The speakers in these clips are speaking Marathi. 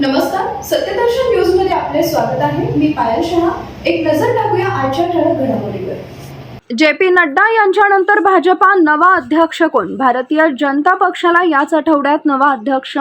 नमस्कार सत्यदर्शन न्यूजमध्ये आपले स्वागत आहे. मी पायल शहा. एक नजर टाकूया आजच्या ठळक घडामोडीवर. जे पी नड्डा यांच्यानंतर भाजपा नवा अध्यक्ष कोण? भारतीय जनता पक्षाला याच आठवड्यात नवा अध्यक्ष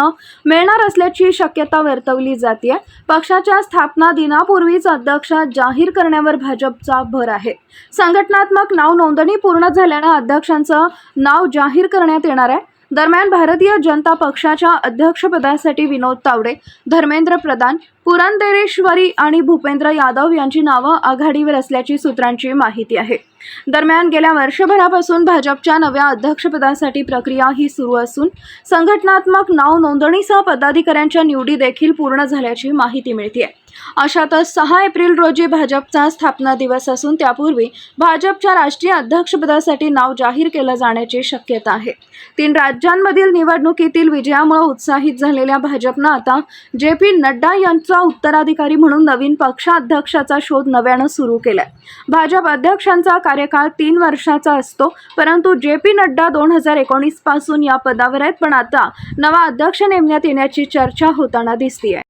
मिळणार असल्याची शक्यता वर्तवली जाते पक्षाच्या स्थापना दिनापूर्वीच अध्यक्ष जाहीर करण्यावर भाजपचा भर आहे. संघटनात्मक नाव नोंदणी पूर्ण झाल्यानं अध्यक्षांचं नाव जाहीर करण्यात येणार आहे. दरम्यान भारतीय जनता पक्षाच्या अध्यक्षपदासाठी विनोद तावडे धर्मेंद्र प्रधान पुरंदेरेश्वरी आणि भूपेंद्र यादव यांची नावं आघाडीवर असल्याची सूत्रांची माहिती आहे. दरम्यान गेल्या वर्षभरापासून भाजपच्या नव्या अध्यक्षपदासाठी प्रक्रिया ही सुरू असून संघटनात्मक नाव नोंदणीसह पदाधिकाऱ्यांच्या निवडी देखील पूर्ण झाल्याची माहिती मिळते अशातच सहा एप्रिल रोजी भाजपचा स्थापना दिवस असून त्यापूर्वी भाजपच्या राष्ट्रीय अध्यक्षपदासाठी नाव जाहीर केलं जाण्याची शक्यता आहे. तीन राज्यांमधील निवडणुकीतील विजयामुळे उत्साहित झालेल्या भाजपनं आता जे पी नड्डा यांचा उत्तराधिकारी म्हणून नवीन पक्षाध्यक्षाचा शोध नव्यानं सुरू केलाय. भाजप अध्यक्षांचा कार्यकाळ तीन वर्षाचा असतो परंतु जे पी नड्डा दोन हजार एकोणीसपासून या पदावर आहेत पण आता नवा अध्यक्ष नेमण्यात येण्याची चर्चा होताना दिसतीये.